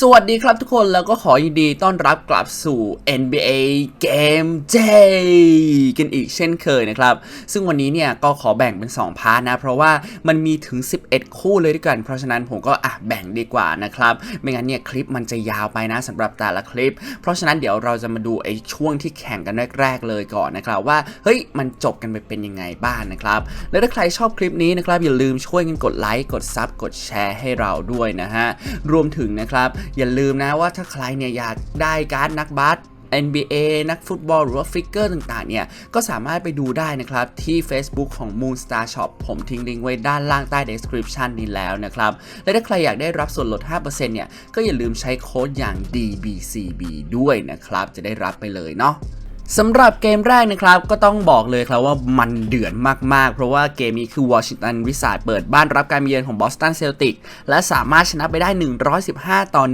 สวัสดีครับทุกคนแล้วก็ขอยินดีต้อนรับกลับสู่ NBA Game Day กันอีกเช่นเคยนะครับ ซึ่งวันนี้เนี่ยก็ขอแบ่งเป็น 2 พาร์ทนะ เพราะว่ามันมีถึง 11 คู่เลยด้วยกัน เพราะฉะนั้นผมก็อะแบ่งดีกว่านะครับ ไม่งั้นเนี่ยคลิปมันจะยาวไปนะสำหรับแต่ละคลิป เพราะฉะนั้นเดี๋ยวเราจะมาดูไอ้ช่วงที่แข่งกันแรกๆเลยก่อนนะครับว่าเฮ้ยมันจบกันไปเป็นยังไงบ้างนะครับ และถ้าใครชอบคลิปนี้นะครับอย่าลืมช่วยกันกดไลค์กดซับกดแชร์ให้เราด้วยนะฮะรวมถึงนะครับอย่าลืมนะว่าถ้าใครเนี่ยอยากได้การ์ดนักบาส NBA นักฟุตบอลหรือว่าฟิกเกอร์ต่างๆ เนี่ย ก็สามารถไปดูได้นะครับ ที่ Facebook ของ Moonstar Shop ผมทิ้งลิงก์ไว้ด้านล่างใต้ description นี้แล้วนะครับ และถ้าใครอยากได้รับส่วนลด 5%เนี่ย ก็อย่าลืมใช้โค้ดอย่าง DBCB ด้วยนะครับ จะได้รับไปเลยเนาะ สำหรับเกมแรกนะครับก็ต้องบอกเลยครับว่ามันเดือดมากๆ เพราะว่าเกมนี้คือวอชิงตันวิสาดเปิดบ้านรับการเยือนของบอสตันเซลติกและสามารถชนะไปได้ 115 ต่อ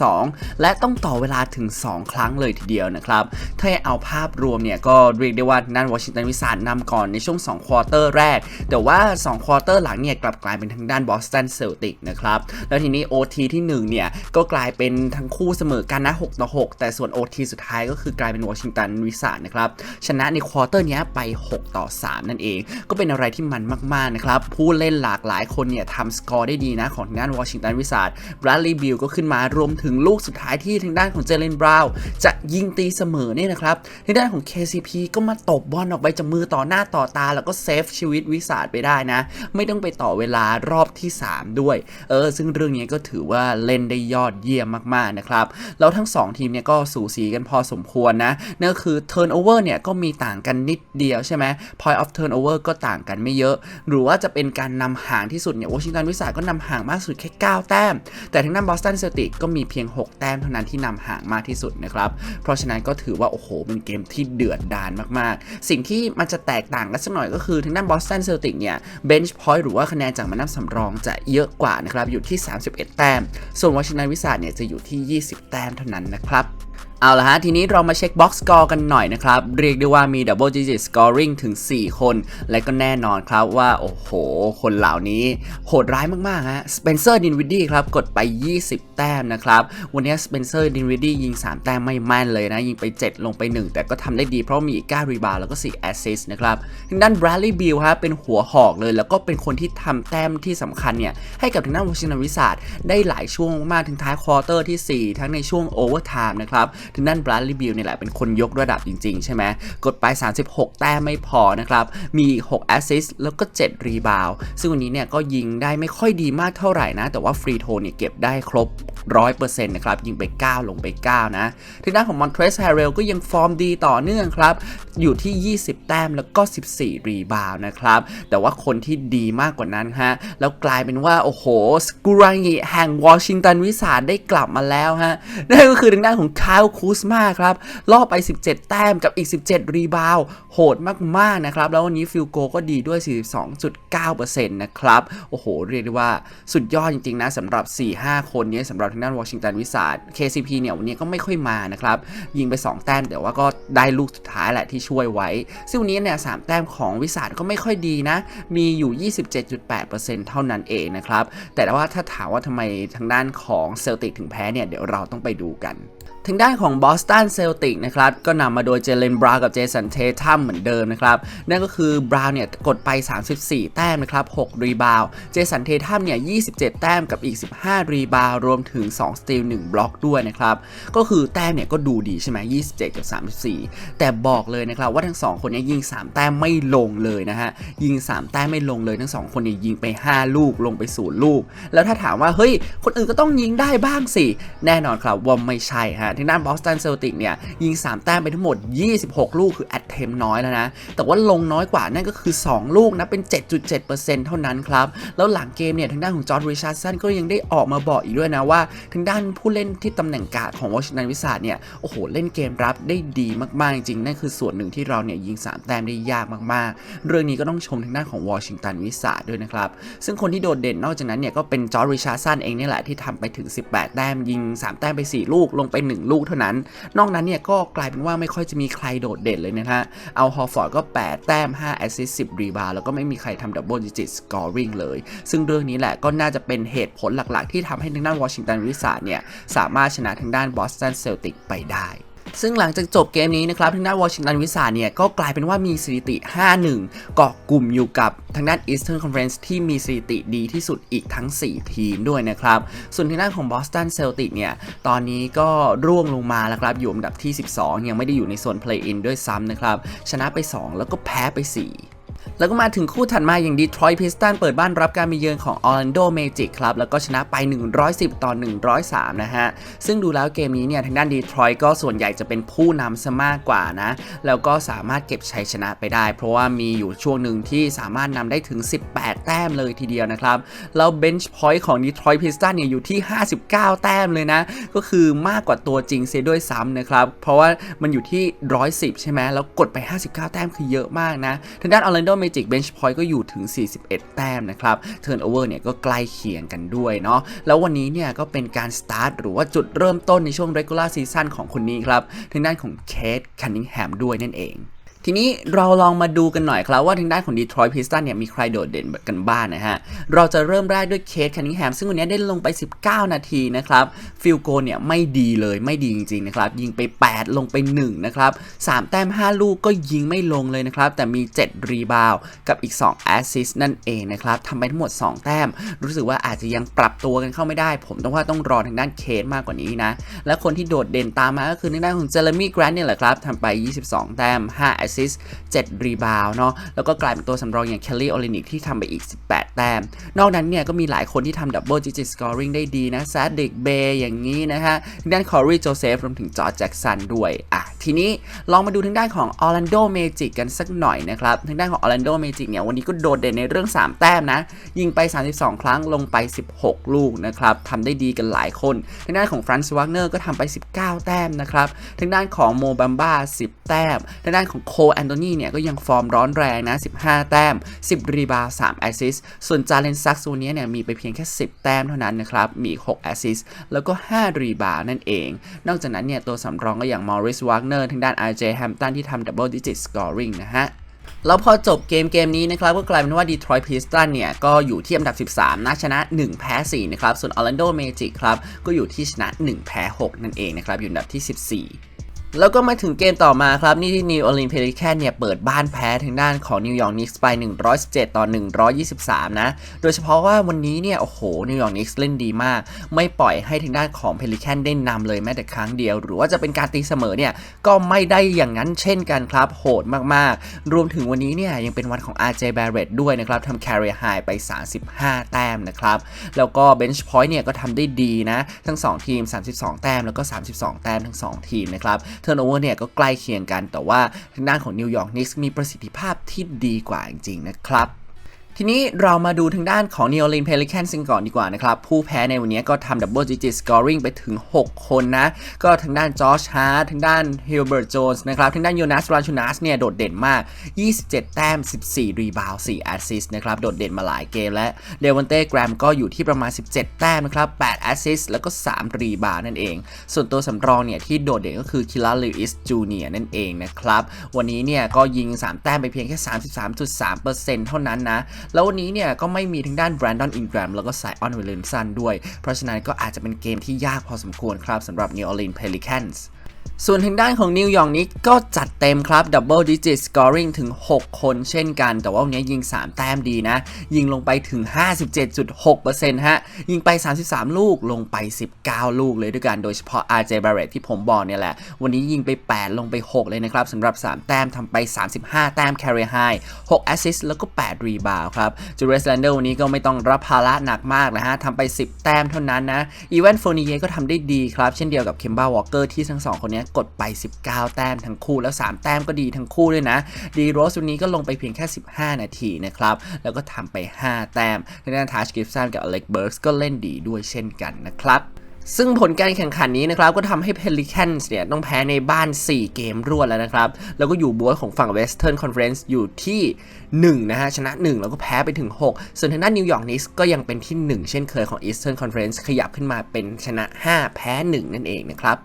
112 และต้องต่อเวลาถึง 2 ครั้งเลยทีเดียวนะครับ ถ้าเอาภาพรวมเนี่ยก็เรียกได้ว่านั่นวอชิงตันวิสาดนำก่อนในช่วง 2 ควอเตอร์แรก แต่ว่า 2 ควอเตอร์หลังเนี่ยกลับกลายเป็นทางด้านบอสตันเซลติกนะครับแล้วทีนี้ OT ที่1เนี่ยก็กลายเป็นทั้งคู่เสมอกันนะ6ต่อ6แต่ส่วน OT สุดท้ายก็คือกลายเป็นวอชิงตันวิสาดนะครับชนะในควอเตอร์นี้ไป 6 ต่อ 3 นั่นเอง ก็เป็นอะไรที่มันมาก ๆ นะครับ ผู้เล่นหลากหลายคนเนี่ยทำสกอร์ได้ดีนะของทางด้านวอชิงตันวิสาดบรัดลีย์บิลก็ขึ้นมารวมถึงลูกสุดท้ายที่ทางด้านของเจเลนบราวน์จะยิงตีเสมอเนี่ยนะครับทางด้านของ KCP ก็มาตบบอลออกไปจากมือต่อหน้าต่อตา แล้วก็เซฟชีวิตวิสาดไปได้นะ ไม่ต้องไปต่อเวลารอบที่ 3 ด้วย เออ ซึ่งเรื่องนี้ก็ถือว่าเล่นได้ยอดเยี่ยมมากๆนะครับแล้วทั้ง 2 ทีมเนี่ยก็สูสีกันพอสมควรนะนั่นก็คือ turnover เนี่ยก็มีต่างกันนิดเดียวใช่ไหม point of turnover ก็ต่างกันไม่เยอะ หรือว่าจะเป็นการนำห่างที่สุดเนี่ยวอชิงตันวิสาก็นำห่างมากสุดแค่ 9 แต้ม แต่ทางด้นบอสตันเซลติกก็มีเพียง 6 แต้มเท่านั้นที่นำห่างมากที่สุดนะครับ เพราะฉะนั้นก็ถือว่าโอ้โหเป็นเกมที่เดือดดาลมากๆ สิ่งที่มันจะแตกต่างกันสักหน่อยก็คือทางด้านบอสตันเซลติกเนี่ย bench point หรือว่าคะแนนจากมานับสำรองจะเยอะกว่านะครับอยู่ที่ 31 แต้ม ส่วนวอชิงตันวิสาเนี่ยจะอยู่ที่ 20 แต้มเท่านั้นนะครับ เอาละฮะ ทีนี้เรามาเช็คบ็อกซ์สกอร์กันหน่อยนะครับ เรียกได้ว่ามีดับเบิลดิจิตสกอร์ริงถึง 4 คน และก็แน่นอนครับว่า โอ้โห คนเหล่านี้ โหดร้ายมากๆฮะสเปนเซอร์ดินวิดดี้ครับ กดไป 20 แต้มนะครับ วันนี้สเปนเซอร์ดินวิดดี้ยิง 3 แต้มไม่แม่นเลยนะ ยิงไป 7 ลงไป 1 แต่ก็ทำได้ดีเพราะมีอีก9รีบาวแล้วก็ 4 แอสซิสต์นะครับทางด้านบร a ดลีย์บิลฮะเป็นหัวหอกเลย แล้วก็เป็นคนที่ทำแต้มที่สำคัญเนี่ยให้กับทางด้านวอชิงตันวิสาดได้หลายช่วงมากถึงท้ายควอเตอร์ที่ 4 ทั้งในช่วงโอเวอร์ไทม์นะครับทางด้านบร a ดลีบิลเนี่ยแหละเป็นคนยกระดับจริง ๆ ใช่ไหมกดไป 36 แต้มไม่พอนะครับ มี 6 แอสซิสต์แล้วก็ 7 รีบาวซึ่งวันนี้เนี่ยก็ยิงได้ไม่ค่อยดีมากเท่าไหร่นะ แต่ว่าฟรีโทเนี่ยเก็บได้ครบ 100%นะครับ ยิงไป 9 ลงไป 9 นะทางด้านของมอนเทรสแฮร์เรลก็ยังฟอร์มดีต่อเนื่องครับ อยู่ที่ 20 แต้มแล้วก็ 14 รีบาวนะครับ แต่ว่าคนที่ดีมากกว่านั้นฮะ แล้วกลายเป็นว่า โอ้โห สกูรังิแห่งวอชิงตันวิสาดได้กลับมาแล้วฮะ นั่นก็คือทางด้านของคา l คูสมาครับล่อไป 17 แต้มกับอีก 17 รีบาวโหดมากๆนะครับ แล้ววันนี้ฟิลโกก็ดีด้วย 42.9%นะครับ โอ้โห เรียกได้ว่าสุดยอดจริง ๆ นะสำหรับ 4-5 คนนี้สำหรับทางด้านวอชิงตันวิสาด KCP เนี่ย วันนี้ก็ไม่ค่อยมานะครับ ยิงไป 2 แต้มแต่ว่าก็ได้ลูกสุดท้ายแหละที่ช่วยไว้ ซึ่งวันนี้เนี่ยสแต้มของวิสาดก็ไม่ค่อยดีนะ มีอยู่ 27.8%เท่านั้นเองนะครับ แต่ว่าถ้าถามว่าทำไมทางด้านของเซลติกถึงแพ้เนี่ยเดี๋ยวเราต้องไปดูกัน ทางด้านของบอสตันเซลติกนะครับก็นำมาโดยเจเลนบราวกับเจสันเททัมเหมือนเดิมนะครับนั่นก็คือบราวเนี่ยกดไป 34 แต้มนะครับ6รีบาวเจสันเททัมเนี่ย27 แต้มกับอีก 15 รีบาวรวมถึง 2 สตีล 1 บล็อกด้วยนะครับก็คือแต้มเนี่ยก็ดูดีใช่ไหม27 กับ 34 แต่บอกเลยนะครับว่าทั้ง 2 คนเนี้ยิง 3 แต้มไม่ลงเลยนะฮะยิง 3 แต้มไม่ลงเลยทั้ง 2 คนเนี่ยยิงไป 5 ลูกลงไป0ลูก แล้วถ้าถามว่าเฮ้ยคนอื่นก็ต้องยิงได้บ้างสิแน่นอนครับว่าไม่ใช่ฮะทางด้านบอสตันเซลติกเนี่ยยิง 3 แต้มไปทั้งหมด 26 ลูกคือแอดเทมน้อยแล้วนะ แต่ว่าลงน้อยกว่านั่นก็คือ 2 ลูกนะเป็น 7.7%เท่านั้นครับ แล้วหลังเกมเนี่ยทางด้านของจอร์ดริชาร์ดสันก็ยังได้ออกมาบอกอีกด้วยนะว่าทางด้านผู้เล่นที่ตำแหน่งการ์ดของวอชิงตันวิสาดเนี่ยโอ้โหเล่นเกมรับได้ดีมากๆจริงๆนั่นคือส่วนหนึ่งที่เราเนี่ยยิง 3 แต้มได้ยากมากๆ เรื่องนี้ก็ต้องชมทางด้านของวอชิงตันวิสาดด้วยนะครับซึ่งคนที่โดดเด่นนอกจากนั้นเนี่ยก็เป็นจอร์ดริชาร์ดสันเองนี่แหละที่ทำไปถึง 18 แต้มยิง 3 แต้มไป 4 ลูกลงไป 1ลูกเท่านั้น นอกนั้นเนี่ยก็กลายเป็นว่าไม่ค่อยจะมีใครโดดเด่นเลยนะฮะ เอาฮอฟอร์ดก็ 8 แต้ม 5 แอสซิสต์10 รีบาวแล้วก็ไม่มีใครทำดับเบิลดิจิตสกอร์ริงเลย ซึ่งเรื่องนี้แหละก็น่าจะเป็นเหตุผลหลักๆ ที่ทำให้ทางด้านวอชิงตันวิสาเนี่ยสามารถชนะทางด้านบอสตันเซลติกไปได้ ซึ่งหลังจากจบเกมนี้นะครับทางด้านวอชิงตันวิสาเนี่ยก็กลายเป็นว่ามีสถิติ 5-1 เกาะกลุ่มอยู่กับทางด้าน Eastern Conference ที่มีสถิติดีที่สุดอีกทั้ง 4 ทีมด้วยนะครับ ส่วนทางด้านของ Boston Celtics เนี่ย ตอนนี้ก็ร่วงลงมาแล้วครับ อยู่อันดับที่ 12 ยังไม่ได้อยู่ในโซน Play-in ด้วยซ้ำนะครับ ชนะไป 2 แล้วก็แพ้ไป 4 แล้วก็มาถึงคู่ถัดมาอย่างดีทรอยต์พิสตันเปิดบ้านรับการมาเยือนของออร์แลนโดเมจิกครับ แล้วก็ชนะไป 110 ต่อ 103 นะฮะ ซึ่งดูแล้วเกมนี้เนี่ยทางด้านดีทรอยต์ก็ส่วนใหญ่จะเป็นผู้นำซะมากกว่านะ แล้วก็สามารถเก็บชัยชนะไปได้ เพราะว่ามีอยู่ช่วงหนึ่งที่สามารถนำได้ถึง 18 แต้มเลยทีเดียวนะครับ แล้วเบนช์พอยต์ของดีทรอยต์พิสตันเนี่ยอยู่ที่ 59 แต้มเลยนะ ก็คือมากกว่าตัวจริงเสียด้วยซ้ำนะครับ เพราะว่ามันอยู่ที่ 110 ใช่ไหมแล้วกดไป 59 แต้มคือเยอะมากนะ ทางด้านออร์แลนโดเมจิกเบนช์พอยต์ก็อยู่ถึง 41 แต้มนะครับเทิร์นโอเวอร์เนี่ยก็ใกล้เคียงกันด้วยเนาะแล้ววันนี้เนี่ยก็เป็นการสตาร์ทหรือว่าจุดเริ่มต้นในช่วง regular season ของคนนี้ครับทางด้านของเคทคันนิงแฮมด้วยนั่นเอง ทีนี้เราลองมาดูกันหน่อยครับว่าทางด้านของ Detroit Pistons เนี่ยมีใครโดดเด่นกันบ้างนนะฮะ เราจะเริ่มแรกด้วยเคทคันนิงแฮมซึ่งวันนี้ได้ลงไป 19 นาทีนะครับฟิลโกเนี่ยไม่ดีเลยไม่ดีจริงๆนะครับยิงไป 8 ลงไป 1 นะครับ 3 แต้ม 5 ลูกก็ยิงไม่ลงเลยนะครับ แต่มี 7 รีบาวกับอีก 2 แอสซิสต์นั่นเองนะครับทำไปทั้งหมด 2 แต้ม รู้สึกว่าอาจจะยังปรับตัวกันเข้าไม่ได้ ผมต้องว่าต้องรอทางด้านเคทมากกว่านี้นะและคนที่โดดเด่นตามมาก็คือทางด้านของเจเรมี่แกรนต์เนี่ยแหละครับทำไป 22 แต้ม 5 แอสซิซิส7รีบาวเนาะแล้วก็กลายเป็นตัวสำรองอย่างเคลลี่โอลินิกที่ทำไปอีก 18 แต้ม นอกนั้นเนี่ยก็มีหลายคนที่ทำดับเบิลจิจิตสกอร์ริงได้ดีนะแซดดิกเบย์อย่างนี้นะฮะด้านคอรีโจเซฟรวมถึงจอร์จแจ็กสันด้วยอะ ทีนี้ลองมาดูทางด้านของออร์แลนโดเมจิกกันสักหน่อยนะครับ ทางด้านของออร์แลนโดเมจิกเนี่ยวันนี้ก็โดดเด่นในเรื่อง 3 แต้มนะ ยิงไป 32 ครั้งลงไป 16 ลูกนะครับทำได้ดีกันหลายคน ทางด้านของฟรานซ์วากเนอร์ก็ทำไป 19 แต้มนะครับ ทางด้านของโมบัมบ้า10 แต้ม ทางด้านของโคแอนโทนีเนี่ยก็ยังฟอร์มร้อนแรงนะ 15 แต้ม 10 รีบาว3แอสซิสส่วนจาเลนซักโซเนี้ยเนี่ยมีไปเพียงแค่ 10 แต้มเท่านั้นนะครับมี6แอสซิสแล้วก็ 5 รีบาวนั่นเอง นอกจากนั้นเนี่ยตัวสำรองก็อย่างมอริสวากเนอร์ทางด้าน RJ แฮมตันที่ทำดับเบิลดิจิตสกอร์ริงนะฮะแล้วพอจบเกมเกมนี้นะครับก็กลายเป็นว่า Detroit Pistons เนี่ย ก็อยู่ที่อันดับ 13 นะชนะ 1 แพ้ 4 นะครับ ส่วน Orlando Magic ครับ ก็อยู่ที่ชนะ 1 แพ้ 6 นั่นเองนะครับ อยู่อันดับที่ 14 แล้วก็มาถึงเกมต่อมาครับ นี่ที่ New Orleans Pelicans เนี่ย เปิดบ้านแพ้ทางด้านของ New York Knicks ไป 117 ต่อ 123 นะ โดยเฉพาะว่าวันนี้เนี่ย โอ้โห New York Knicks เล่นดีมาก ไม่ปล่อยให้ทางด้านของ Pelicans ได้นำเลยแม้แต่ครั้งเดียว หรือว่าจะเป็นการตีเสมอเนี่ย ก็ไม่ได้อย่างนั้นเช่นกันครับ โหดมากๆ รวมถึงวันนี้เนี่ย ยังเป็นวันของ RJ Barrett ด้วยนะครับทำ carry high ไป 35 แต้มนะครับ แล้วก็ bench point เนี่ยก็ทำได้ดีนะ ทั้ง 2 ทีม 32 แต้มแล้วก็ 32 แต้มทั้ง 2 ทีมนะครับเทิร์นโอเวอร์เนี่ยก็ใกล้เคียงกัน แต่ว่าทางด้านของนิวยอร์กนิกส์มีประสิทธิภาพที่ดีกว่าจริงๆนะครับ ทีนี้เรามาดูทางด้านของ New Orleans Pelicans กันก่อนดีกว่านะครับ ผู้แพ้ในวันนี้ก็ทำดับเบิลดิจิตสกอร์ริงไปถึง 6 คนนะ ก็ทางด้านจอร์จฮาร์ทางด้านฮิลเบิร์ตโจนส์นะครับทางด้านโยนัสราชูนัสเนี่ยโดดเด่นมาก 27 แต้ม 14 รีบาวด์4แอสซิสต์นะครับ โดดเด่นมาหลายเกมและเดวันเต้แกรมก็อยู่ที่ประมาณ 17 แต้มนะครับ8แอสซิสต์แล้วก็ 3 รีบาวด์นั่นเอง ส่วนตัวสำรองเนี่ยที่โดดเด่นก็คือคิลาลิวิสจูเนียนั่นเองนะครับ วันนี้เนี่ยก็ยิง 3 แต้มไปเพียงแค่ 33.3%เท่านั้นนะแล้ววันนี้เนี่ยก็ไม่มีทางด้านแบรนดอนอินแกรมแล้วก็สายออนวิลเลนสันด้วย เพราะฉะนั้นก็อาจจะเป็นเกมที่ยากพอสมควรครับสำหรับ New Orleans Pelicans ส่วนทางด้านของนิวยอร์กนิกก็จัดเต็มครับดับเบิลดิจิตสกอร์ริงถึง 6 คนเช่นกัน แต่ว่าวันนี้ยิง 3 แต้มดีนะ ยิงลงไปถึง 57.6%ฮะ ยิงไป 33 ลูกลงไป 19 ลูกเลยด้วยกัน โดยเฉพาะ RJ Barrett ที่ผมบอกเนี่ยแหละ วันนี้ยิงไป 8 ลงไป 6 เลยนะครับสำหรับ 3 แต้มทำไป 35 แต้ม carry high 6 assist แล้วก็8 rebound ครับจูเรสแลนเดอร์วันนี้ก็ไม่ต้องรับภาระหนักมากนะฮะทำไป 10 แต้มเท่านั้นนะอีเวนโฟนีเยก็ทำได้ดีครับเช่นเดียวกับเคมบ้าวอลเกอร์ที่ทั้งสองคนนี้กดไป 19 แต้มทั้งคู่แล้ว 3 แต้มก็ดีทั้งคู่ด้วยนะ ดีโรสวันนี้ก็ลงไปเพียงแค่ 15 นาทีนะครับ แล้วก็ทำไป 5 แต้มทางด้านทัชกิฟสันกับอเล็กเบิร์กก็เล่นดีด้วยเช่นกันนะครับซึ่งผลการแข่งขันนี้นะครับก็ทำให้ Pelicans เนี่ยต้องแพ้ในบ้าน 4 เกมรวดแล้วนะครับ แล้วก็อยู่บวยของฝั่ง Western Conference อยู่ที่ 1 นะฮะ ชนะ 1 แล้วก็แพ้ไปถึง 6 ส่วนทางด้านนิวยอร์กนิสก็ยังเป็นที่ 1 เช่นเคยของ Eastern Conference ขยับขึ้นมาเป็นชนะ 5 แพ้ 1 นั่นเองนะครับ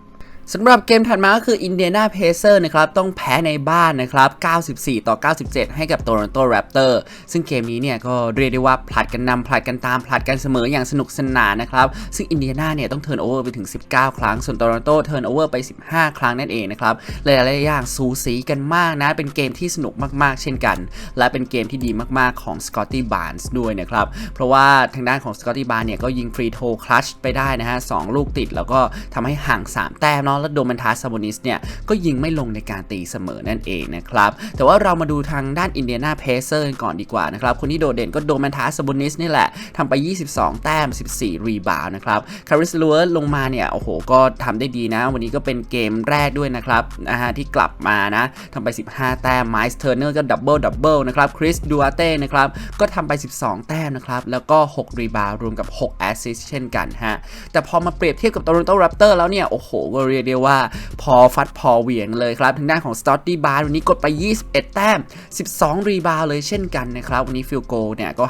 สำหรับเกมถัดมาก็คือ Indiana Pacers นะครับ ต้องแพ้ในบ้านนะครับ 94 ต่อ 97 ให้กับ Toronto Raptor ซึ่งเกมนี้เนี่ยก็เรียกได้ว่าผลัดกันนำผลัดกันตามผลัดกันเสมออย่างสนุกสนานนะครับ ซึ่ง Indiana เนี่ยต้องเทิร์นโอเวอร์ไปถึง 19 ครั้ง ส่วน Toronto เทิร์นโอเวอร์ไป 15 ครั้งนั่นเองนะครับหลายๆอย่างสูสีกันมากนะ เป็นเกมที่สนุกมากๆ เช่นกัน และเป็นเกมที่ดีมากๆของ Scotty Barnes ด้วยนะครับเพราะว่าทางด้านของ Scotty Barnes เนี่ยก็ยิงฟรีโทคลัชไปได้นะฮะสองลูกติดแล้วก็ทำให้ห่าง 3 แต้มเนาะแล้วโดมันทัสซาบนิสเนี่ยก็ยิงไม่ลงในการตีเสมอนั่นเองนะครับแต่ว่าเรามาดูทางด้านอินเดียนาเพเซอร์ก่อนดีกว่านะครับคนที่โดดเด่นก็โดมันทัสซาบนิสนี่แหละทำไป 22 แต้ม 14 รีบาวนะครับคาริสลูเวอร์ลงมาเนี่ยโอ้โหก็ทำได้ดีนะ วันนี้ก็เป็นเกมแรกด้วยนะครับนะฮะที่กลับมานะทำไป 15 แต้มไมส์เทอร์เนอร์ก็ดับเบิลดับเบิลนะครับคริสดูอาเต้นะครับก็ทำไป 12 แต้มนะครับแล้วก็ 6 รีบาวรวมกับ 6 แอสซิสเช่นกันฮะแต่พอมาเปรียบเทียบกับ Toronto Raptor แล้วเนี่ยโอ้โหก็เรียกได้ว่าพอฟัดพอเหวี่ยงเลยครับทางด้านของ s t o t t y b a r วันนี้กดไป 21 แต้ม 12 รีบาวเลยเช่นกันนะครับ วันนี้ฟิลโกเนี่ยก็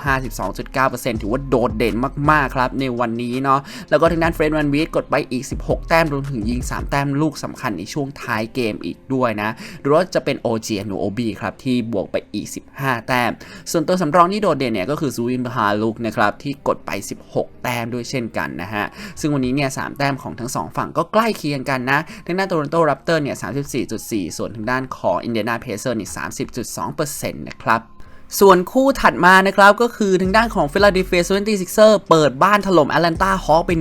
52.9%ถือว่าโดดเด่นมากๆครับในวันนี้เนาะแล้วก็ทางด้านเฟรดวันวีดกดไปอีก 16 แต้มรวมถึงยิง 3 แต้มลูกสำคัญในช่วงท้ายเกมอีกด้วยนะหรือว่าจะเป็น OG อนุโอบีครับที่บวกไปอีก 15 แต้ม ส่วนตัวสำรองที่โดดเด่นเนี่ยก็คือซูอินพาลุกนะครับที่กดไป 16 แต้มด้วยเช่นกันนะฮะซึ่งวันนี้เนี่ยสแต้มของทั้งสองฝั่งก็ใกล้เคียงกันนะทางด้านโตลอนโตรับเตอร์เนี่ย34.4 ส่วนทางด้านของอินเดียนาเพเซอร์นี่30.2%นะครับ ส่วนคู่ถัดมานะครับก็คือทางด้านของ Philadelphia 76ers เปิดบ้านถล่ม Atlanta Hawks ไป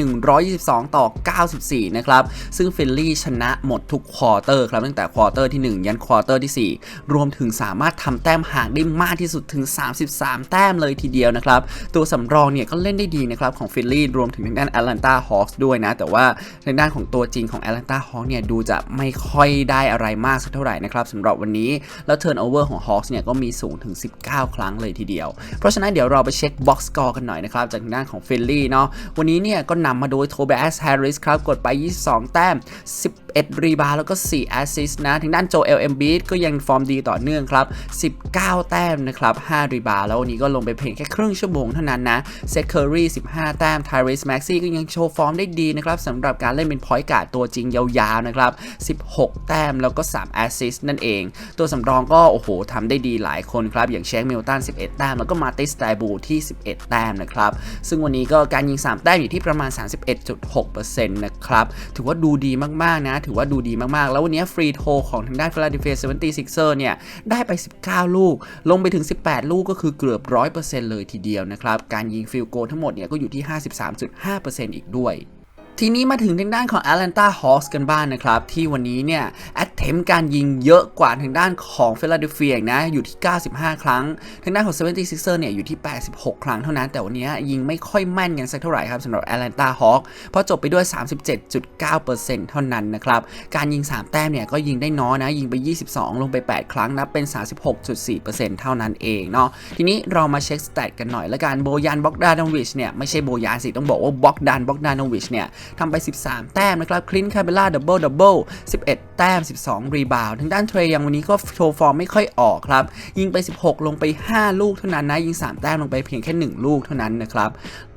122 ต่อ 94 นะครับ ซึ่งฟิลลี่ชนะหมดทุกควอเตอร์ครับ ตั้งแต่ควอเตอร์ที่ 1 ยันควอเตอร์ที่ 4 รวมถึงสามารถทำแต้มห่างได้มากที่สุดถึง 33 แต้มเลยทีเดียวนะครับ ตัวสำรองเนี่ยก็เล่นได้ดีนะครับของฟิลลี่รวมถึงทางด้าน Atlanta Hawks ด้วยนะ แต่ว่าทางด้านของตัวจริงของ Atlanta Hawks เนี่ยดูจะไม่ค่อยได้อะไรมากสักเท่าไหร่นะครับสำหรับวันนี้แล้ว turnover ของ Hawks เนี่ยก็มีสูงถึง 19ครั้งเลยทีเดียว เพราะฉะนั้นเดี๋ยวเราไปเช็ค box score กันหน่อยนะครับ จากทางด้านของฟิลลี่เนาะวันนี้เนี่ยก็นำมาโดยโทเบอัสแฮร์ริสครับ กดไป 22 แต้ม 11 รีบาแล้วก็ 4 แอสซิสต์นะ ทางด้านโจเอลเอมบีก็ยังฟอร์มดีต่อเนื่องครับ 19 แต้มนะครับ 5 รีบาแล้ววันนี้ก็ลงไปเพียงแค่ครึ่งชั่วโมงเท่านั้นนะเซตเคอรี่ 15 แต้มไทริสแม็กซี่ก็ยังโชว์ฟอร์มได้ดีนะครับสำหรับการเล่นเป็นพอยต์การ์ดตัวจริงยาวๆนะครับ 16 แต้มแล้วก็ 3 แอสซิสต์นั่นเอง ตัวสำรองก็โอ้โหทำได้ดีหลายคนครับอย่างเชคมิลตัน 11 แต้ม แล้วก็มาติสไตบูที่ 11 แต้มนะครับ ซึ่งวันนี้ก็การยิง 3 แต้มอยู่ที่ประมาณ 31.6%นะครับ ถือว่าดูดีมากๆนะ ถือว่าดูดีมากๆ แล้ววันนี้ฟรีโทของทางด้าน Philadelphia 76ers เนี่ย ได้ไป 19 ลูก ลงไปถึง 18 ลูกก็คือเกือบ 100%เลยทีเดียวนะครับ การยิงฟิลโกทั้งหมดเนี่ยก็อยู่ที่ 53.5%อีกด้วย ทีนี้มาถึงทางด้านของ Atlanta Hawks กันบ้างนนะครับ ที่วันนี้เนี่ยแอดเทมการยิงเยอะกว่าทางด้านของ Philadelphia นะ อยู่ที่ 95 ครั้ง ทางด้านของ 76ers เนี่ยอยู่ที่ 86 ครั้งเท่านั้น แต่วันนี้ยิงไม่ค่อยแม่นกันสักเท่าไหร่ครับสำหรับ Atlanta Hawks เพราะจบไปด้วย 37.9%เท่านั้นนะครับ การยิง 3 แต้มเนี่ยก็ยิงได้น้อยนะ ยิงไป 22 ลงไป 8 ครั้งนับเป็น 36.4%เท่านั้นเองเนาะทีนี้เรามาเช็คสแตทกันหน่อยละกันโบยันบ็อกดานอวิชเนี่ยไม่ใช่โบยานสิต้องบอกว่าบ็อกดานบ็อกดานอวิชเนี่ยทำไป 13 แต้มนะครับคลินคาเบล่าดับเบิลดับเบิล11 แต้ม 12 รีบาวทางด้านเทรยังวันนี้ก็โชว์ฟอร์มไม่ค่อยออกครับ ยิงไป 16 ลงไป 5 ลูกเท่านั้นนะ ยิง 3 แต้มลงไปเพียงแค่ 1 ลูกเท่านั้นนะครับ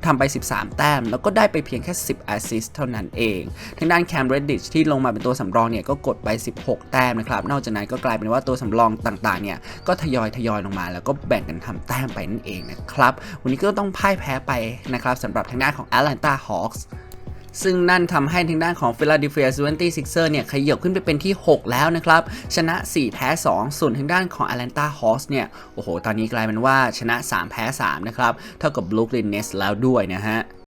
ทำไป 13 แต้ม แล้วก็ได้ไปเพียงแค่ 10แอสซิสต์เท่านั้นเอง ทางด้านแคมเรดดิชที่ลงมาเป็นตัวสำรองเนี่ยก็กดไป 16 แต้มนะครับ นอกจากนั้นก็กลายเป็นว่าตัวสำรองต่างๆ เนี่ยก็ทยอยทยอยลงมา แล้วก็แบ่งกันทำแต้มไปนั่นเองนะครับ วันนี้ก็ต้องพ่ายแพ้ไปนะครับสำหรับทางด้านของ Atlanta Hawks ซึ่งนั่นทำให้ทางด้านของ Philadelphia 76ers เนี่ยขยับขึ้นไปเป็นที่ 6 แล้วนะครับ ชนะ 4 แพ้ 2 ส่วนทางด้านของ Atlanta Hawks เนี่ย โอ้โห ตอนนี้กลายเป็นว่าชนะ 3 แพ้ 3 นะครับ เท่ากับ Brooklyn Nets แล้วด้วยนะฮะ